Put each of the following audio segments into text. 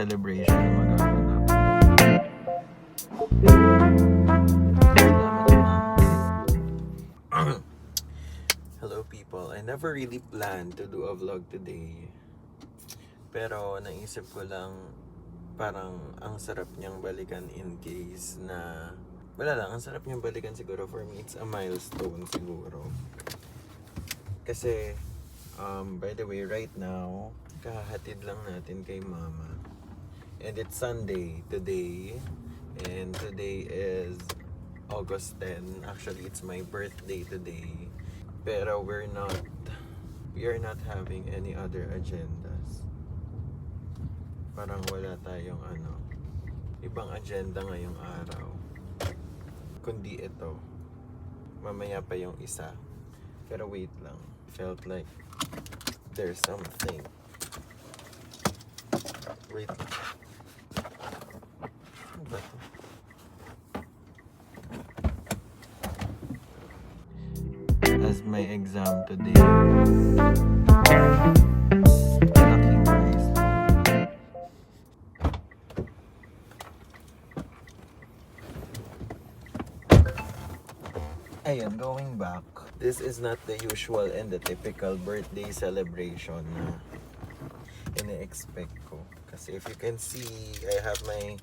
celebration na magaganap. Hello people, I never really planned to do a vlog today. Pero naisip ko lang parang ang sarap niyang balikan in case na wala lang, ang sarap niyang balikan siguro for me it's a milestone siguro. Kasi um, by the way right now kahatid lang natin kay mama. And it's Sunday today and today is August 10. Actually, it's my birthday today. Pero we're not we are not having any other agendas. Parang wala tayong ano ibang agenda ngayong araw. Kundi ito. Mamaya pa yung isa. Pero wait lang. Felt like there's something. Wait. To? As my exam today. Prize. Ayun, going back. This is not the usual and the typical birthday celebration na ine-expect ko. Kasi if you can see, I have my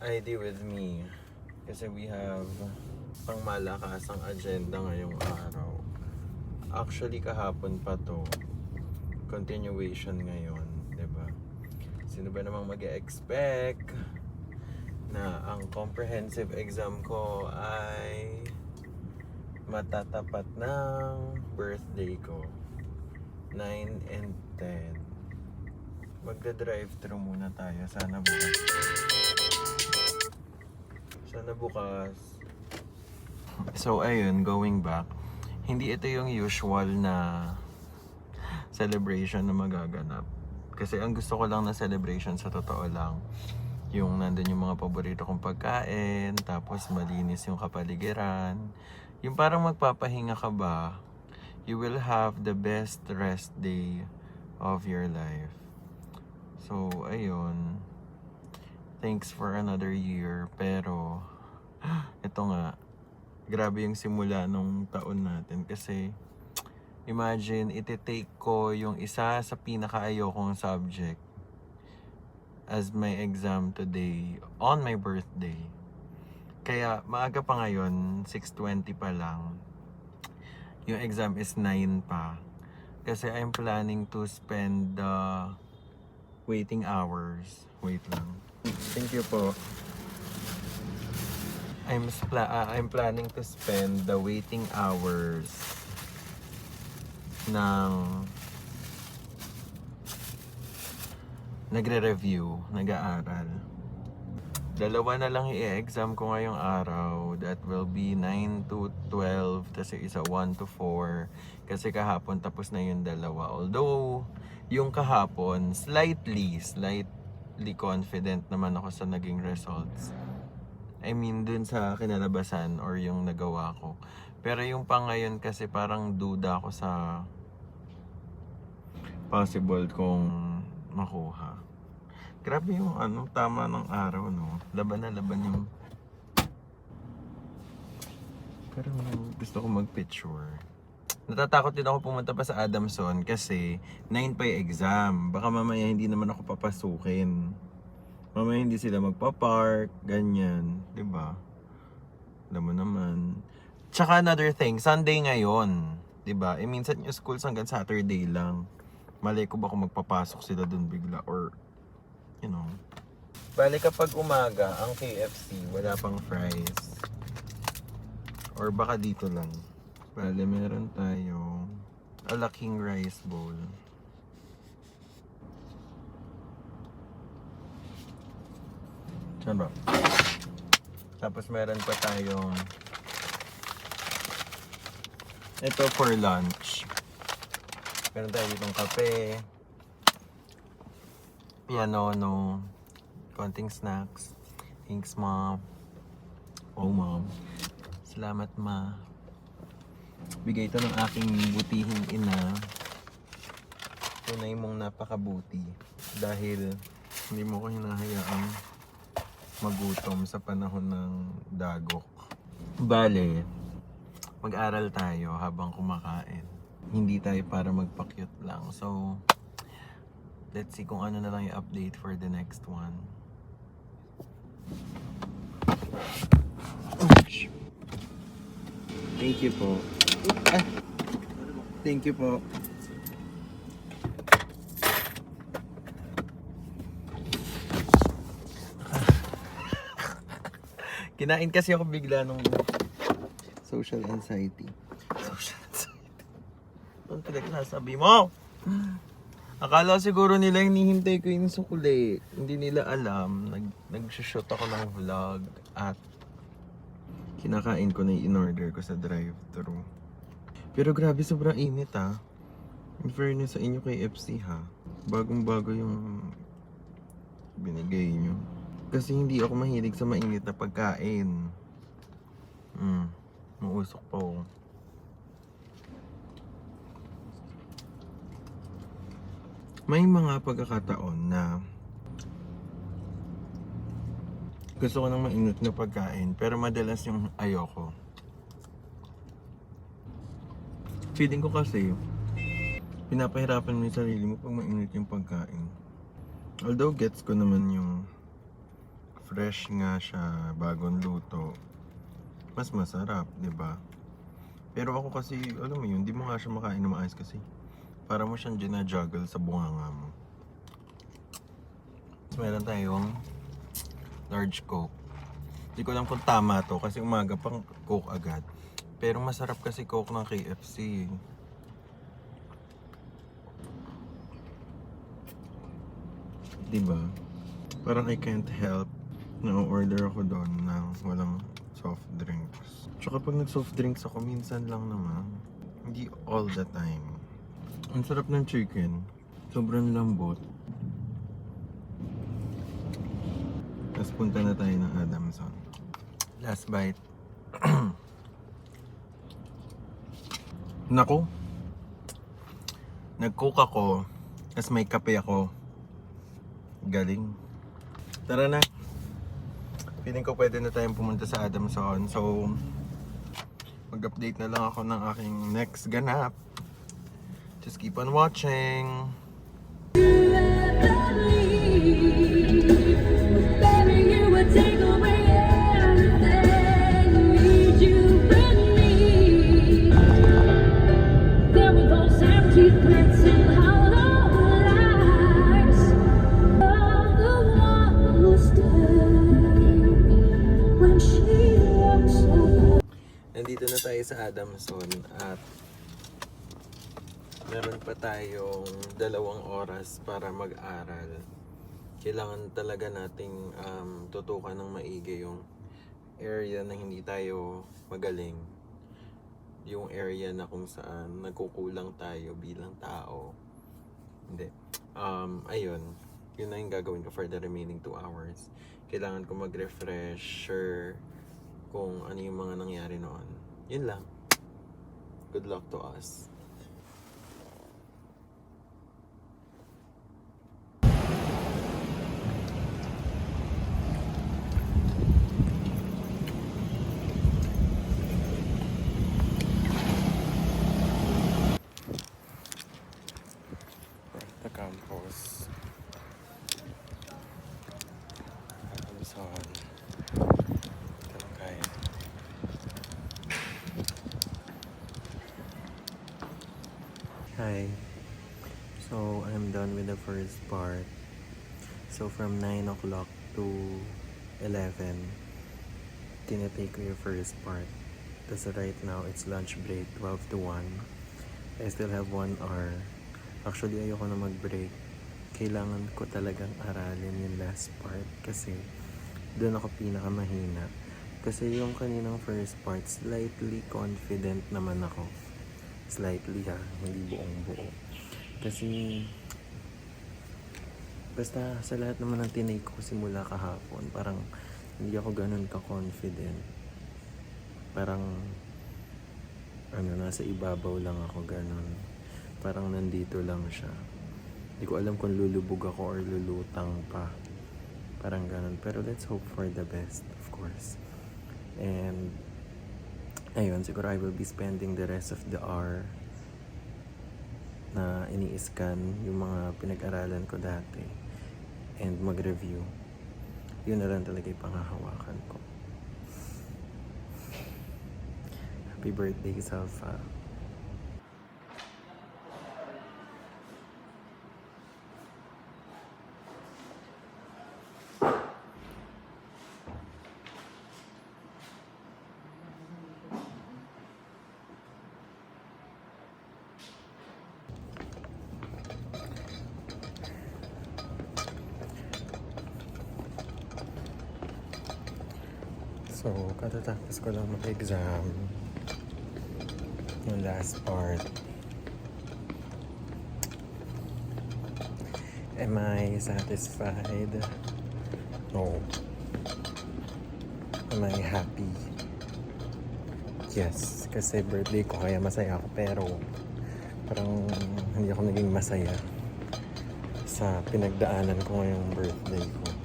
ID with me. Kasi we have pang malakasang agenda ngayong araw. Actually, kahapon pa to. Continuation ngayon, ba? Sino ba namang mag expect na ang comprehensive exam ko ay matatapat ng birthday ko. 9 and 10. Magda-drive thru muna tayo. Sana bukas. Sana bukas. So ayun, going back. Hindi ito yung usual na celebration na magaganap. Kasi ang gusto ko lang na celebration sa totoo lang, yung nandun yung mga paborito kong pagkain, tapos malinis yung kapaligiran. Yung parang magpapahinga ka ba, you will have the best rest day of your life. So, ayun. Thanks for another year. Pero, ito nga, grabe yung simula nung taon natin. Kasi, imagine, iti-take ko yung isa sa pinaka-ayokong subject as my exam today on my birthday. Kaya maaga pa ngayon, 6.20 pa lang. Yung exam is 9 pa. Kasi I'm planning to spend the waiting hours. Wait lang. Thank you po. I'm ah, I'm planning to spend the waiting hours ng nagre-review, nag-aaral. Dalawa na lang i-exam ko ngayong araw. That will be 9 to 12, kasi isa 1 to 4. Kasi kahapon tapos na yung dalawa. Although, yung kahapon, slightly, slightly confident naman ako sa naging results. I mean, dun sa kinalabasan or yung nagawa ko. Pero yung pa ngayon kasi parang duda ako sa possible kong makuha. Grabe yung ano, tama ng araw, no? Laban na laban yung... Pero gusto ko mag-picture. Natatakot din ako pumunta pa sa Adamson kasi 9 pa exam. Baka mamaya hindi naman ako papasukin. Mamaya hindi sila magpa-park, ganyan. 'di ba? Alam mo naman. Tsaka another thing, Sunday ngayon. 'di ba? Eh minsan yung schools hanggang Saturday lang. Malay ko ba kung magpapasok sila dun bigla or you know. Bali kapag umaga, ang KFC wala pang fries. Or baka dito lang. Bali meron tayo alaking rice bowl. Saan ba? Tapos meron pa tayong ito for lunch. Meron tayo ditong kape. Piano, no. Konting snacks. Thanks, mom. Oh, mom. Salamat, ma. Bigay ito ng aking butihing ina. tunay mong napakabuti dahil hindi mo ko hinahayaang magutom sa panahon ng dagok. Bale, mag-aral tayo habang kumakain. Hindi tayo para magpakyut lang. So, let's see kung ano na lang yung update for the next one. Thank you po. Thank you po. Kinain kasi ako bigla nung social anxiety. Social anxiety. Ano pinagsasabi mo? Akala siguro nila hinihintay ko yung sukuli. Hindi nila alam. Nag, nag-shoot ako ng vlog at kinakain ko na yung in-order ko sa drive-thru. Pero grabe, sobrang init ha. In fairness sa inyo kay FC ha. Bagong bago yung binigay nyo. Kasi hindi ako mahilig sa mainit na pagkain. Hmm. Mausok pa ako. May mga pagkakataon na gusto ko ng mainit na pagkain pero madalas yung ayoko. Feeling ko kasi pinapahirapan mo yung sarili mo pag mainit yung pagkain. Although gets ko naman yung fresh nga siya, bagong luto, mas masarap, di ba? Pero ako kasi, alam mo yun, di mo nga siya makain na maayos kasi para mo siyang ginajuggle sa bunganga mo. Tapos meron tayong large coke. Hindi ko alam kung tama to kasi umaga pang coke agad. Pero masarap kasi coke ng KFC. Diba? Parang I can't help na order ako doon ng walang soft drinks. Tsaka pag nag-soft drinks ako, minsan lang naman. Hindi all the time. Ang sarap ng chicken. Sobrang lambot. Tapos punta na tayo ng Adamson. Last bite. Nako. Nag-cook ako. Tapos may kape ako. Galing. Tara na. Feeling ko pwede na tayong pumunta sa Adamson. So, mag-update na lang ako ng aking next ganap. Just keep on watching. Baby, sa Adamson at meron pa tayong dalawang oras para mag-aral. Kailangan talaga nating um, tutukan ng maigi yung area na hindi tayo magaling. Yung area na kung saan nagkukulang tayo bilang tao. Hindi. Um, ayun. Yun na yung gagawin ko for the remaining two hours. Kailangan ko mag-refresher kung ano yung mga nangyari noon. Yun lang. Good luck to us. The campus. Amazon. Okay. Hi. So, I'm done with the first part. So, from 9 o'clock to 11, tinatake ko yung first part. Tapos right now, it's lunch break, 12 to 1. I still have 1 hour. Actually, ayoko na mag-break. Kailangan ko talagang aralin yung last part kasi doon ako pinakamahina. Kasi yung kaninang first part, slightly confident naman ako. Slightly ha, hindi buong buo. Kasi, basta sa lahat naman ng tinake ko simula kahapon, parang hindi ako ganun ka-confident. Parang, ano, nasa ibabaw lang ako ganun. Parang nandito lang siya. Hindi ko alam kung lulubog ako or lulutang pa. Parang ganun. Pero let's hope for the best, of course. And, ayun, siguro I will be spending the rest of the hour na ini-scan yung mga pinag-aralan ko dati mag-review. Yun na lang talaga yung panghahawakan ko. Happy birthday, Salfa. So, katatapos ko lang mag-exam. Yung last part. Am I satisfied? No. Am I happy? Yes, kasi birthday ko kaya masaya ako pero parang hindi ako naging masaya sa pinagdaanan ko ngayong birthday ko.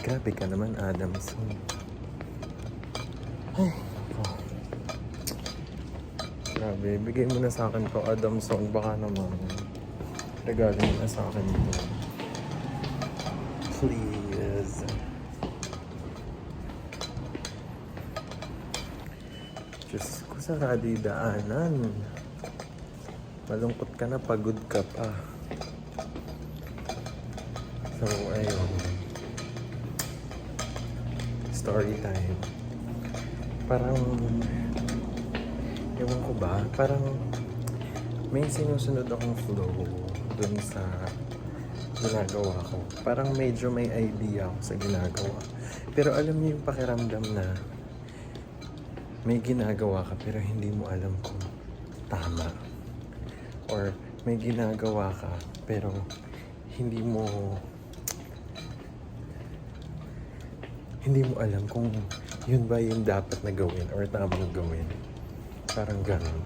Grabe ka naman, Adamson. Ay, ko. Grabe, bigay mo na sa akin to, Adamson. Baka naman, regalo mo na sa akin to. Please. Diyos ko, sarado yung daanan. Malungkot ka na, pagod ka pa. So, ayun story time. Parang, ewan ko ba, parang may sinusunod akong flow dun sa ginagawa ko. Parang medyo may idea ako sa ginagawa. Pero alam niyo yung pakiramdam na may ginagawa ka pero hindi mo alam kung tama. Or may ginagawa ka pero hindi mo hindi mo alam kung yun ba yung dapat na gawin or tamang gawin. Parang ganun.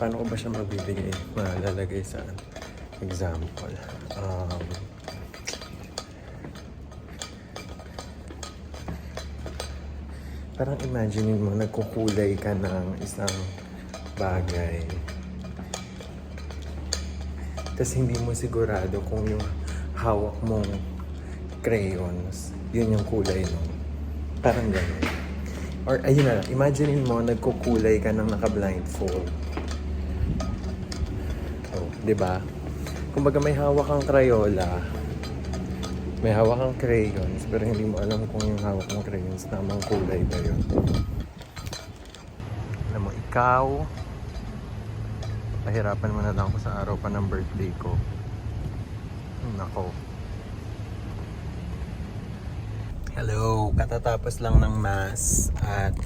Paano ko ba siya mabibigay, malalagay sa example? Um, parang imagine mo, nagkukulay ka ng isang bagay. Tapos hindi mo sigurado kung yung hawak mong crayons, yun yung kulay nun. Parang ganun. Or ayun na imaginein mo, nagkukulay ka ng naka-blindfold. Oh, di ba? Kumbaga may hawak kang Crayola, may hawak kang crayons, pero hindi mo alam kung yung hawak mong crayons tamang kulay ba yun. Alam mo, ikaw, pahirapan mo na lang ako sa araw pa ng birthday ko. Nako. Hello, katatapos lang ng mass at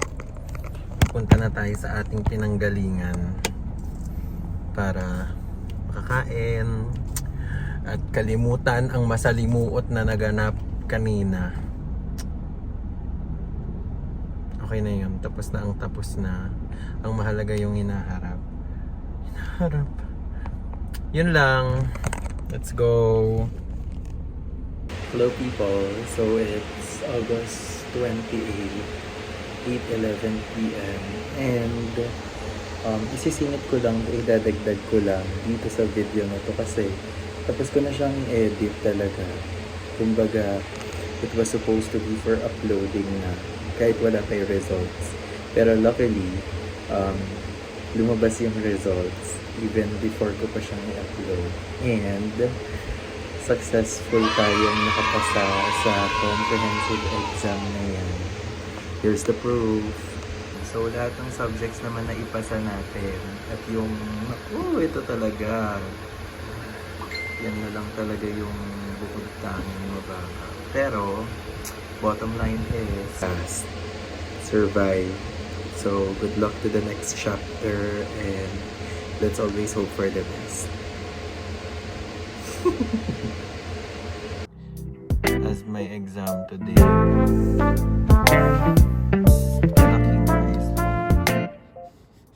punta na tayo sa ating pinanggalingan para makakain at kalimutan ang masalimuot na naganap kanina. Okay na yun, tapos na ang tapos na. Ang mahalaga yung hinaharap. Hinaharap. Yun lang. Let's go. Hello people, so it's August 28, 8.11 p.m. And um, isisingit ko lang, idadagdag ko lang dito sa video na to kasi tapos ko na siyang edit talaga. Kumbaga, it was supposed to be for uploading na kahit wala yung results. Pero luckily, um, lumabas yung results even before ko pa siyang i-upload. And successful tayong nakapasa sa comprehensive exam na yan. Here's the proof. So, lahat ng subjects naman na ipasa natin. At yung, oh, ito talaga. Yan na lang talaga yung bukod tanging mababa. Pero, bottom line is, fast. Survive. So, good luck to the next chapter and let's always hope for the best. As my exam today,